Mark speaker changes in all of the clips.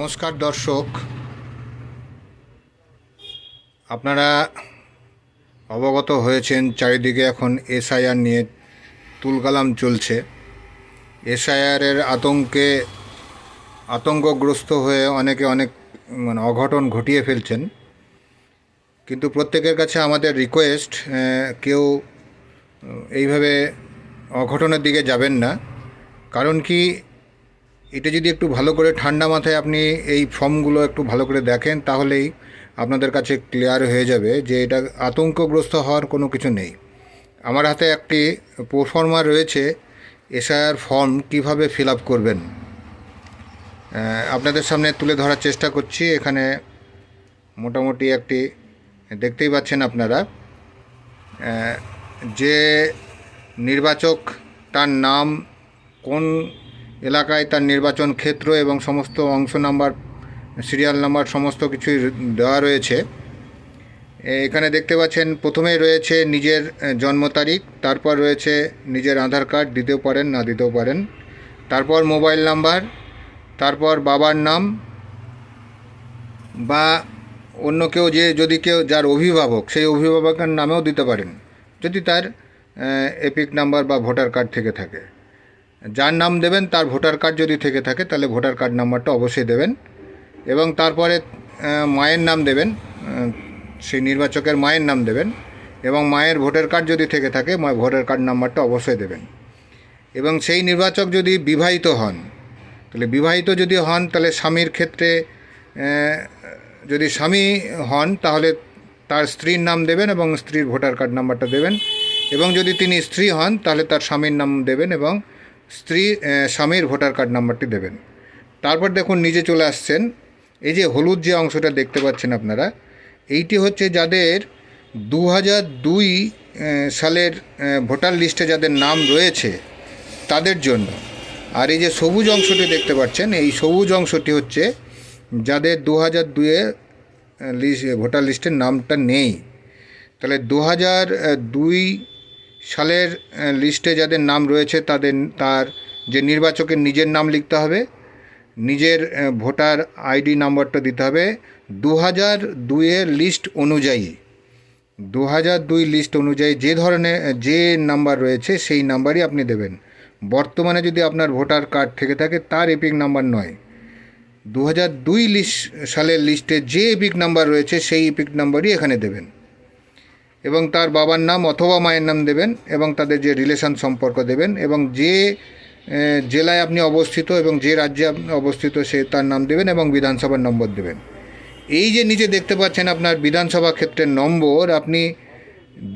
Speaker 1: নমস্কার দর্শক। আপনারা অবগত হয়েছেন চারিদিকে এখন এসআইআর নিয়ে তুলকালাম চলছে। এসআইআরের আতঙ্কে আতঙ্কগ্রস্ত হয়ে অনেকে অনেক মানে অঘটন ঘটিয়ে ফেলছেন। কিন্তু প্রত্যেকের কাছে আমাদের রিকোয়েস্ট কেউ এইভাবে অঘটনের দিকে যাবেন না। কারণ কি এটা যদি একটু ভালো করে ঠান্ডা মাথায় আপনি এই ফর্মগুলো একটু ভালো করে দেখেন, তাহলেই আপনাদের কাছে ক্লিয়ার হয়ে যাবে যে এটা আতঙ্কগ্রস্ত হওয়ার কোনো কিছু নেই। আমার হাতে একটি প্রোফর্মা রয়েছে, এসআইআর ফর্ম কীভাবে ফিল আপ করবেন আপনাদের সামনে তুলে ধরার চেষ্টা করছি, এখানে মোটামুটি একটি, দেখতেই পাচ্ছেন আপনারা যে নির্বাচক তার নাম কোন এলাকায় তার নির্বাচন ক্ষেত্র এবং সমস্ত অংশ নাম্বার, সিরিয়াল নাম্বার, সমস্ত কিছুই দেওয়া রয়েছে। এখানে দেখতে পাচ্ছেন, প্রথমেই রয়েছে নিজের জন্ম তারিখ, তারপর রয়েছে নিজের আধার কার্ড দিতেও পারেন না দিতেও পারেন। তারপর মোবাইল নাম্বার, তারপর বাবার নাম বা অন্য কেউ যে, যদি কেউ, যার অভিভাবক, সেই অভিভাবকের নামেও দিতে পারেন। যদি তার এপিক নাম্বার বা ভোটার কার্ড থেকে থাকে। যার নাম দেবেন তার ভোটার কার্ড যদি থেকে থাকে, তাহলে ভোটার কার্ড নাম্বারটা অবশ্যই দেবেন। এবং তারপরে মায়ের নাম দেবেন সেই নির্বাচকের মায়ের নাম দেবেন। এবং মায়ের ভোটার কার্ড যদি থেকে থাকে, মা ভোটার কার্ড নাম্বারটা অবশ্যই দেবেন। এবং সেই নির্বাচক যদি বিবাহিত হন, তাহলে বিবাহিত যদি হন, তাহলে স্বামীর ক্ষেত্রে যদি স্বামী হন, তাহলে তার স্ত্রীর নাম দেবেন এবং স্ত্রীর ভোটার কার্ড নাম্বারটা দেবেন। এবং যদি তিনি স্ত্রী হন, তাহলে তার স্বামীর নাম দেবেন এবং স্ত্রী স্বামীর ভোটার কার্ড নাম্বারটি দেবেন। তারপর দেখুন নিজে চলে আসছেন। এই যে হলুদ যে অংশটা দেখতে পাচ্ছেন আপনারা, এইটি হচ্ছে যাদের দু দুই সালের ভোটার লিস্টে যাদের নাম রয়েছে, তাদের জন্য। আর এই যে সবুজ অংশটি দেখতে পাচ্ছেন, এই সবুজ অংশটি হচ্ছে যাদের দু হাজার দুয়ে লিস্ট, ভোটার লিস্টের নামটা নেই। তাহলে দু হাজার দুই সালের লিস্টে যাদের নাম রয়েছে তাদের, তার যে নির্বাচকের নিজের নাম লিখতে হবে, নিজের ভোটার আইডি নাম্বারটা দিতে হবে। দু হাজার দুইয়ের লিস্ট অনুযায়ী দু হাজার দুই লিস্ট অনুযায়ী যে ধরনের, যে নাম্বার রয়েছে সেই নাম্বারই আপনি দেবেন। বর্তমানে যদি আপনার ভোটার কার্ড থেকে থাকে, তার এপিক নাম্বার নয়। দু হাজার দুই লিস্ট, সালের লিস্টে যে এপিক নাম্বার রয়েছে সেই এপিক নাম্বারই এখানে দেবেন। এবং তার বাবার নাম অথবা মায়ের নাম দেবেন এবং তাদের যে রিলেশন সম্পর্ক দেবেন এবং যে জেলায় আপনি অবস্থিত এবং যে রাজ্যে আপনি অবস্থিত সে তার নাম দেবেন এবং বিধানসভার নম্বর দেবেন। এই যে নিচে দেখতে পাচ্ছেন আপনার বিধানসভা ক্ষেত্রের নম্বর, আপনি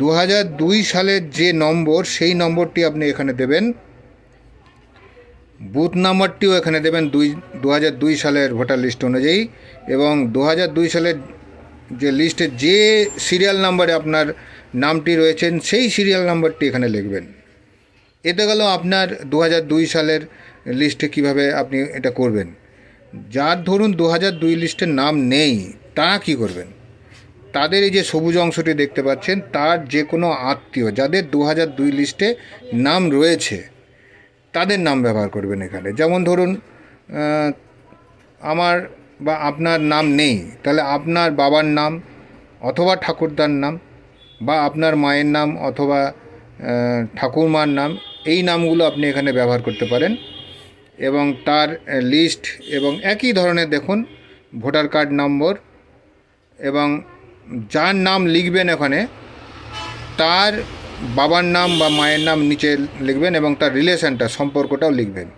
Speaker 1: দু হাজার দুই সালের যে নম্বর, সেই নম্বরটি আপনি এখানে দেবেন। বুথ নাম্বারটিও এখানে দেবেন দুই দু সালের ভোটার লিস্ট অনুযায়ী এবং দু সালের যে লিস্টে যে সিরিয়াল নাম্বারে আপনার নামটি রয়েছেন, সেই সিরিয়াল নাম্বারটি এখানে লিখবেন। এতে গেল আপনার দু সালের লিস্টে কীভাবে আপনি এটা করবেন। যার ধরুন দু দুই লিস্টের নাম নেই তারা কি করবেন? তাদের এই যে সবুজ অংশটি দেখতে পাচ্ছেন, তার যে কোনো আত্মীয়, যাদের দু দুই লিস্টে নাম রয়েছে, তাদের নাম ব্যবহার করবেন এখানে। যেমন ধরুন আমার বা আপনার নাম নেই, তাহলে আপনার বাবার নাম অথবা ঠাকুরদার নাম বা আপনার মায়ের নাম অথবা ঠাকুরমার নাম, এই নামগুলো আপনি এখানে ব্যবহার করতে পারেন। এবং তার লিস্ট এবং একই ধরনের দেখুন, ভোটার কার্ড নম্বর এবং যার নাম লিখবেন এখানে, তার বাবার নাম বা মায়ের নাম নিচে লিখবেন এবং তার রিলেশনটা সম্পর্কটাও লিখবেন।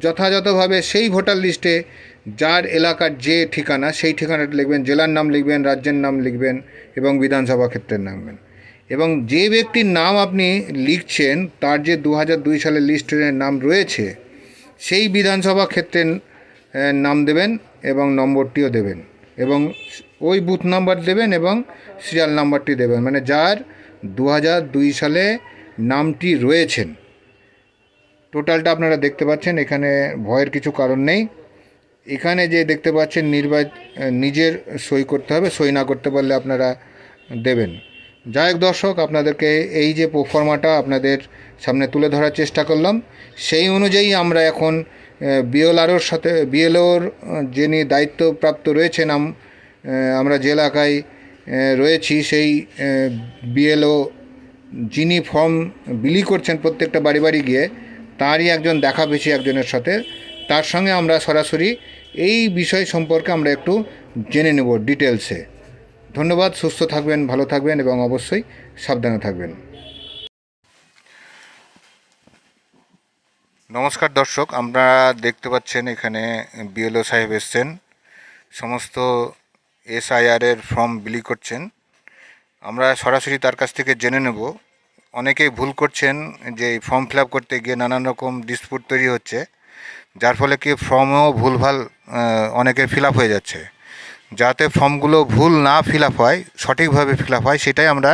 Speaker 1: যথাযথভাবে সেই ভোটার লিস্টে যার এলাকার যে ঠিকানা, সেই ঠিকানাটা লিখবেন, জেলার নাম লিখবেন, রাজ্যের নাম লিখবেন এবং বিধানসভা ক্ষেত্রের নাম লিখবেন। এবং যে ব্যক্তির নাম আপনি লিখছেন, তার যে দু দুই সালের লিস্টের নাম রয়েছে, সেই বিধানসভা ক্ষেত্রের নাম দেবেন এবং নম্বরটিও দেবেন এবং ওই বুথ নাম্বার দেবেন এবং সিরিয়াল নাম্বারটি দেবেন। মানে যার দু দুই সালে নামটি রয়েছেন। টোটালটা আপনারা দেখতে পাচ্ছেন, এখানে ভয়ের কিছু কারণ নেই। এখানে যে দেখতে পাচ্ছেন, নির্বাচ, নিজের সই করতে হবে, সই না করতে পারলে আপনারা দেবেন। যাই হোক দর্শক, আপনাদেরকে এই যে প্রোফর্মাটা আপনাদের সামনে তুলে ধরার চেষ্টা করলাম, সেই অনুযায়ী আমরা এখন বিএলআরওর সাথে বিএলওর যিনি দায়িত্বপ্রাপ্ত রয়েছেন আমরা যে এলাকায় রয়েছি, সেই বিএলও যিনি ফর্ম বিলি করছেন প্রত্যেকটা বাড়ি বাড়ি গিয়ে তারই একজন দেখা পেয়েছি একজনের সাথে। তার সঙ্গে আমরা সরাসরি এই বিষয় সম্পর্কে আমরা একটু জেনে নেব ডিটেলসে ধন্যবাদ, সুস্থ থাকবেন, ভালো থাকবেন এবং অবশ্যই সাবধানে থাকবেন। নমস্কার দর্শক, আমরা দেখতে পাচ্ছেন এখানে বিএলও সাহেব এসছেন। সমস্ত এসআইআরের ফর্ম বিলি করছেন। আমরা সরাসরি তার কাছ থেকে জেনে নেব অনেকেই ভুল করছেন যে এই ফর্ম ফিল করতে গিয়ে নানান রকম ডিসপুট তৈরি হচ্ছে, যার ফলে কি ফর্মেও ভুলভাল অনেকের ফিল হয়ে যাচ্ছে। যাতে ফর্মগুলো ভুল না ফিল হয়, সঠিকভাবে ফিল হয়, সেটাই আমরা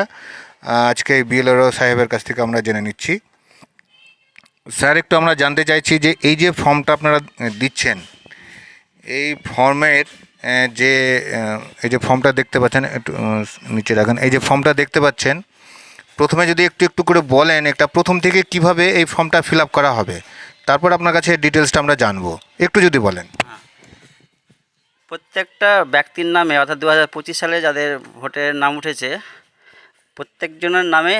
Speaker 1: আজকে বিএলআরও সাহেবের কাছ থেকে আমরা জেনে নিচ্ছি। স্যার, একটু আমরা জানতে চাইছি যে এই যে ফর্মটা আপনারা দিচ্ছেন, এই ফর্মের যে এই যে ফর্মটা দেখতে পাচ্ছেন, একটু নিচে রাখেন, এই যে ফর্মটা দেখতে পাচ্ছেন প্রথমে যদি একটু একটু করে বলেন একটা প্রথম থেকে কীভাবে এই ফর্মটা ফিল করা হবে, তারপর আপনার কাছে ডিটেলসটা আমরা জানব। একটু যদি বলেন।
Speaker 2: প্রত্যেকটা ব্যক্তির নামে, অর্থাৎ দু হাজার পঁচিশ সালে যাদের ভোটের নাম উঠেছে, প্রত্যেকজনের নামে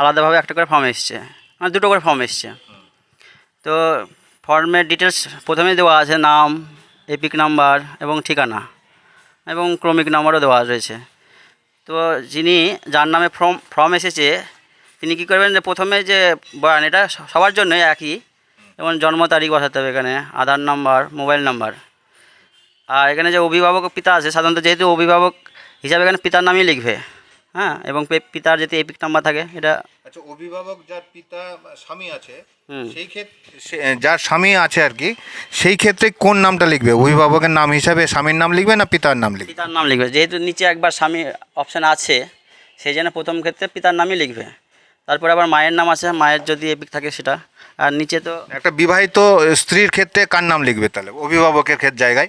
Speaker 2: আলাদাভাবে একটা করে ফর্ম এসছে। মানে দুটো করে ফর্ম এসছে। তো ফর্মের ডিটেলস প্রথমে দেওয়া আছে নাম, এপিক নাম্বার এবং ঠিকানা এবং ক্রমিক নাম্বারও দেওয়া রয়েছে। তো যিনি যার নামে ফর্ম ফর্ম এসেছে, তিনি কী করবেন যে প্রথমে যে বয়ান, এটা সবার জন্য একই। যেমন জন্ম তারিখ বসাতে হবে এখানে, আধার নাম্বার, মোবাইল নাম্বার। আর এখানে যে অভিভাবক পিতা আছে, সাধারণত যেহেতু অভিভাবক হিসাবে এখানে পিতার নামই লিখবে। হ্যাঁ এবং পিতার যদি এপিক নাম্বার থাকে এটা
Speaker 1: আচ্ছা অভিভাবক যার পিতা স্বামী আছে। সেই ক্ষেত্রে যার স্বামী আছে আর কি সেই ক্ষেত্রে কোন নামটা লিখবে? অভিভাবকের নাম হিসাবে স্বামীর নাম লিখবে না পিতার নাম লিখবে?
Speaker 2: পিতার নাম লিখবে। যেহেতু নিচে একবার স্বামী অপশান আছে সেই জন্য প্রথম ক্ষেত্রে পিতার নামই লিখবে। তারপরে আবার মায়ের নাম আছে মায়ের যদি এপিক থাকে সেটা। আর নিচে তো
Speaker 1: একটা বিবাহিত স্ত্রীর ক্ষেত্রে কার নাম লিখবে তাহলে? অভিভাবকের ক্ষেত্রে জায়গায়?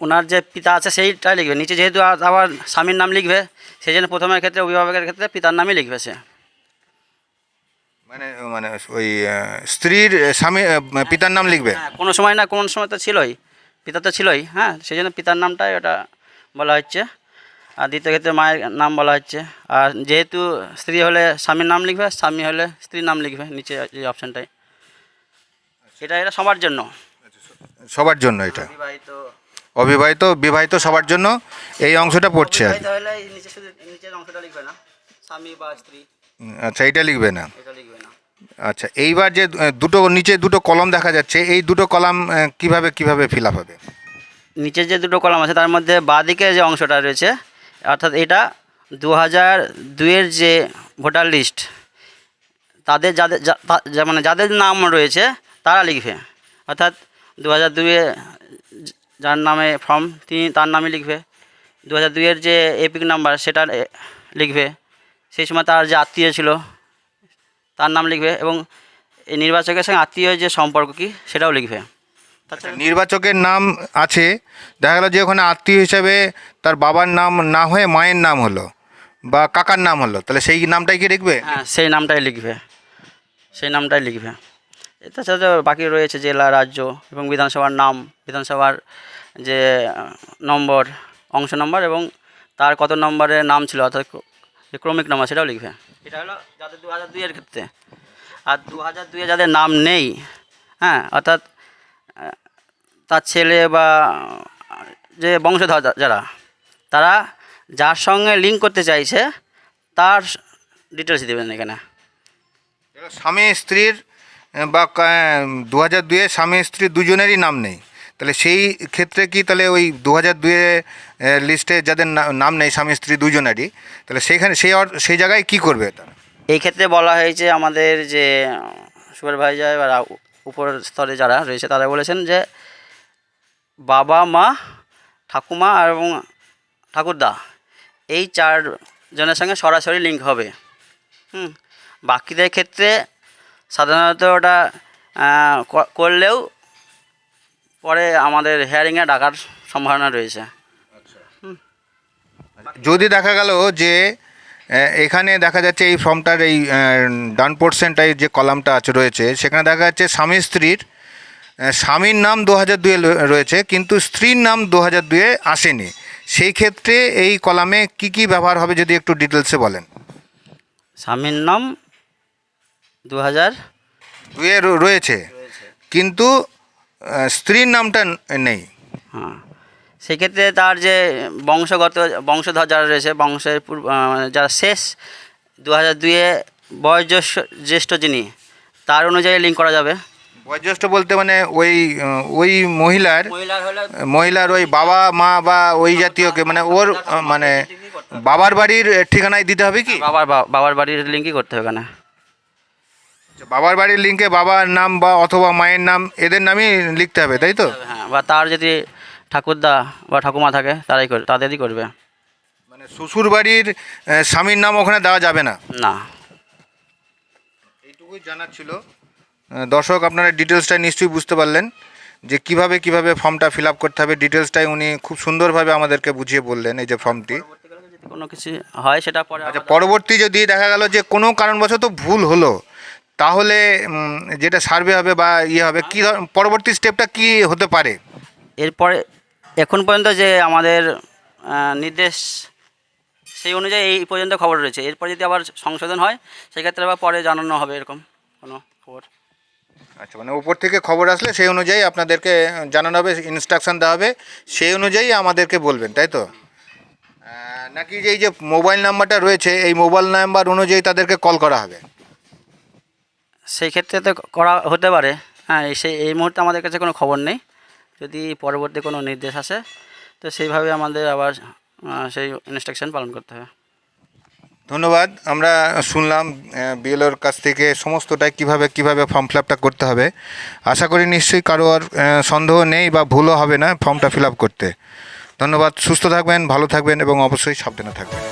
Speaker 2: ওনার যে পিতা আছে সেইটাই লিখবে। নিচে যেহেতু আবার স্বামীর নাম লিখবে সেই জন্য প্রথমের ক্ষেত্রে অভিভাবকের ক্ষেত্রে পিতার নামই লিখবে সে।
Speaker 1: মানে মানে ওই স্ত্রীর স্বামী পিতার নাম লিখবে?
Speaker 2: হ্যাঁ কোনো সময় না কোন সময় তো ছিলই। পিতা তো ছিলই হ্যাঁ সেই জন্য পিতার নামটাই ওটা বলা হচ্ছে। আর দ্বিতীয় ক্ষেত্রে মায়ের নাম বলা হচ্ছে। আর যেহেতু স্ত্রী হলে স্বামীর নাম লিখবে স্বামী হলে স্ত্রীর নাম লিখবে নিচে এই অপশানটাই এটা এটা সবার জন্য।
Speaker 1: সবার জন্য এটা।
Speaker 2: বিবাহিত
Speaker 1: অবিবাহিত বিবাহিত সবার জন্য এই অংশটা পড়ছে আর
Speaker 2: নিচে
Speaker 1: আচ্ছা এইটা লিখবে না।
Speaker 2: এটা লিখবে না।
Speaker 1: আচ্ছা এইবার যে দুটো নিচে দুটো কলম দেখা যাচ্ছে এই দুটো কলাম কীভাবে কীভাবে ফিল আপ হবে?
Speaker 2: নিচের যে দুটো কলাম আছে তার মধ্যে বাঁদিকে যে অংশটা রয়েছে অর্থাৎ এটা দু হাজার দুইয়ের যে ভোটার লিস্ট তাদের যাদের মানে যাদের নাম রয়েছে তারা লিখবে। অর্থাৎ দু হাজার দুইয়ে যার নামে ফর্ম তিনি তার নামে লিখবে। দু হাজার দুইয়ের যে এপিক নাম্বার সেটা লিখবে। সেই সময় তার যে আত্মীয় ছিল তার নাম লিখবে এবং এই নির্বাচকের সঙ্গে আত্মীয় যে সম্পর্ক কী সেটাও লিখবে। তাছাড়া
Speaker 1: নির্বাচকের নাম আছে। দেখা গেল যে ওখানে আত্মীয় হিসাবে তার বাবার নাম না হয়ে মায়ের নাম হলো বা কাকার নাম হলো। তাহলে সেই নামটাই কি লিখবে?
Speaker 2: হ্যাঁ সেই নামটাই লিখবে। সেই নামটাই লিখবে। তাছাড়া বাকি রয়েছে জেলা, রাজ্য এবং বিধানসভার নাম, বিধানসভার যে নম্বর, অংশ নম্বর এবং তার কত নম্বরের নাম ছিল, অর্থাৎ যে ক্রমিক নম্বর সেটাও লিখবে। এটা হলো যাদের দু হাজার দুইয়ের ক্ষেত্রে। আর দু হাজার দুইয়ে যাদের নাম নেই হ্যাঁ অর্থাৎ তার ছেলে বা, যে বংশধর যারা, তারা যার সঙ্গে লিঙ্ক করতে চাইছে, তার ডিটেলস দেবেন এখানে।
Speaker 1: স্বামী, স্ত্রীর বা দু হাজার দুয়ে স্বামী স্ত্রী দুজনেরই নাম নেই। তাহলে সেই ক্ষেত্রে কি তাহলে ওই দু হাজার দুয়ে লিস্টে যাদের নাম নেই, স্বামী স্ত্রী দুজনেরই, তাহলে সেইখানে, সেই সেই জায়গায় কি করবে
Speaker 2: এই ক্ষেত্রে বলা হয়েছে আমাদের যে সুপারভাইজার বা উপর স্তরে যারা রয়েছে, তারা বলেছেন যে বাবা, মা, ঠাকুমা এবং ঠাকুরদা, এই চার জনের সঙ্গে সরাসরি লিঙ্ক হবে। হুম, বাকিদের ক্ষেত্রে সাধারণত ওটা করলেও পরে আমাদের হেয়ারিংয়ে ডাকার সম্ভাবনা রয়েছে।
Speaker 1: যদি দেখা গেল যে এখানে দেখা যাচ্ছে এই ফর্মটার এই ডান পোর্শনটায় যে কলামটা আছে রয়েছে সেখানে দেখা যাচ্ছে স্বামী স্ত্রীর স্বামীর নাম দু হাজার দুয়ে রয়েছে কিন্তু স্ত্রীর নাম দু হাজার দুয়ে আসেনি। সেই ক্ষেত্রে এই কলামে কি কি ব্যবহার হবে যদি একটু ডিটেলসে বলেন?
Speaker 2: স্বামীর নাম দু হাজার
Speaker 1: দুয়ে র- রয়েছে। কিন্তু আহ, স্ত্রীর নামটা নেই।
Speaker 2: হ্যাঁ। সেক্ষেত্রে তার যে বংশগত বংশধর যারা রয়েছে বংশের পূর্ব আহ, যারা শেষ দু হাজার দুয়ে বয়োজ্যেষ্ঠ জ্যেষ্ঠ যিনি তার অনুযায়ী লিঙ্ক করা যাবে।
Speaker 1: বয়োজ্যেষ্ঠ বলতে মানে ওই আহ, ওই মহিলার
Speaker 2: মহিলার হলে
Speaker 1: মহিলার ওই বাবা মা বা ওই জাতীয়কে মানে ওর আহ, মানে বাবার বাড়ির ঠিকানায় দিতে হবে কি?
Speaker 2: বাবার বা- বাবার বাড়ির লিঙ্কই করতে হবে কেন
Speaker 1: বাবার বাড়ির লিঙ্কে বাবার নাম বা অথবা মায়ের নাম এদের নামই লিখতে হবে তাই তো?
Speaker 2: হ্যাঁ বা তার যদি ঠাকুরদা বা ঠাকুমা থাকে তারাই করবে তাদেরই করবে।
Speaker 1: মানে শ্বশুর বাড়ির আহ, স্বামীর নাম ওখানে দেওয়া যাবে না?
Speaker 2: না।
Speaker 1: এইটুকুই জানার ছিল। আহ, দর্শক আপনারা ডিটেলসটা নিশ্চয়ই বুঝতে পারলেন যে কীভাবে কীভাবে ফর্মটা ফিল আপ করতে হবে। ডিটেলসটাই উনি খুব সুন্দরভাবে আমাদেরকে বুঝিয়ে বললেন এই যে ফর্মটি
Speaker 2: পরবর্তীকালে যদি কোনো কিছু হয় সেটা পরে
Speaker 1: আচ্ছা পরবর্তী যদি দেখা গেল যে কোনো কারণবশত ভুল হলো তাহলে যেটা সার্ভে হবে বা ইয়ে হবে কী ধর- পরবর্তী স্টেপটা কি হতে পারে?
Speaker 2: এরপরে এখন পর্যন্ত যে আমাদের নির্দেশ সেই অনুযায়ী এই পর্যন্ত খবর রয়েছে। এরপর যদি আবার সংশোধন হয় সেক্ষেত্রে আবার পরে জানানো হবে এরকম কোনো খবর।
Speaker 1: আচ্ছা মানে উপর থেকে খবর আসলে সেই অনুযায়ী আপনাদেরকে জানানো হবে ইনস্ট্রাকশন দেওয়া হবে সেই অনুযায়ী আমাদেরকে বলবেন তাই তো? নাকি যে এই যে মোবাইল নাম্বারটা রয়েছে এই মোবাইল নাম্বার অনুযায়ী তাদেরকে কল করা হবে?
Speaker 2: সেই ক্ষেত্রে তো করা হতে পারে। হ্যাঁ সেই, এই মুহূর্তে আমাদের কাছে কোনো খবর নেই। যদি পরবর্তী কোনো নির্দেশ আসে, তো সেইভাবে আমাদের আবার সেই ইনস্ট্রাকশন পালন করতে হবে।
Speaker 1: ধন্যবাদ। আমরা শুনলাম বিএলওর কাছ থেকে সমস্তটাই কীভাবে কীভাবে ফর্ম ফিল করতে হবে। আশা করি নিশ্চয়ই কারও আর সন্দেহ নেই বা ভুলও হবে না ফর্মটা ফিল করতে। ধন্যবাদ। সুস্থ থাকবেন, ভালো থাকবেন এবং অবশ্যই সাবধানে থাকবেন.